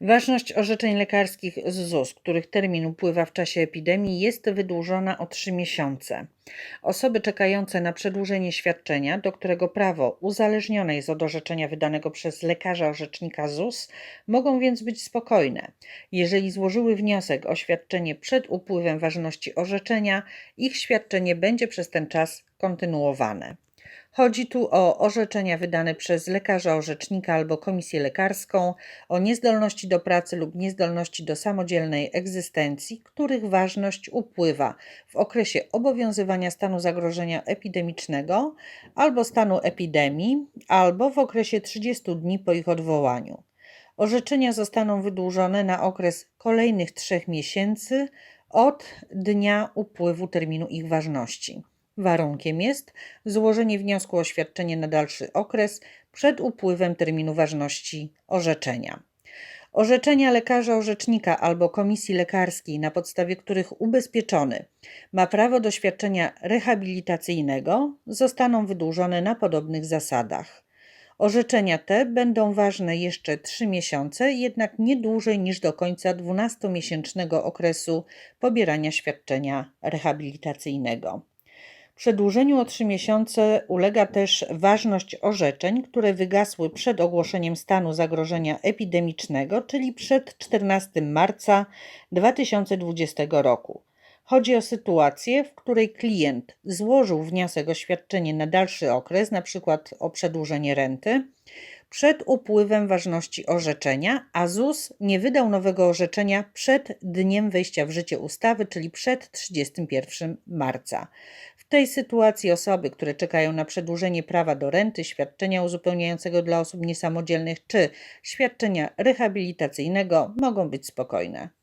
Ważność orzeczeń lekarskich z ZUS, których termin upływa w czasie epidemii, jest wydłużona o 3 miesiące. Osoby czekające na przedłużenie świadczenia, do którego prawo uzależnione jest od orzeczenia wydanego przez lekarza orzecznika ZUS, mogą więc być spokojne. Jeżeli złożyły wniosek o świadczenie przed upływem ważności orzeczenia, ich świadczenie będzie przez ten czas kontynuowane. Chodzi tu o orzeczenia wydane przez lekarza orzecznika albo komisję lekarską o niezdolności do pracy lub niezdolności do samodzielnej egzystencji, których ważność upływa w okresie obowiązywania stanu zagrożenia epidemicznego albo stanu epidemii, albo w okresie 30 dni po ich odwołaniu. Orzeczenia zostaną wydłużone na okres kolejnych trzech miesięcy od dnia upływu terminu ich ważności. Warunkiem jest złożenie wniosku o świadczenie na dalszy okres przed upływem terminu ważności orzeczenia. Orzeczenia lekarza orzecznika albo komisji lekarskiej, na podstawie których ubezpieczony ma prawo do świadczenia rehabilitacyjnego, zostaną wydłużone na podobnych zasadach. Orzeczenia te będą ważne jeszcze 3 miesiące, jednak nie dłużej niż do końca 12-miesięcznego okresu pobierania świadczenia rehabilitacyjnego. Przedłużeniu o 3 miesiące ulega też ważność orzeczeń, które wygasły przed ogłoszeniem stanu zagrożenia epidemicznego, czyli przed 14 marca 2020 roku. Chodzi o sytuację, w której klient złożył wniosek o świadczenie na dalszy okres, np. o przedłużenie renty, przed upływem ważności orzeczenia, a ZUS nie wydał nowego orzeczenia przed dniem wejścia w życie ustawy, czyli przed 31 marca. W tej sytuacji osoby, które czekają na przedłużenie prawa do renty, świadczenia uzupełniającego dla osób niesamodzielnych czy świadczenia rehabilitacyjnego mogą być spokojne.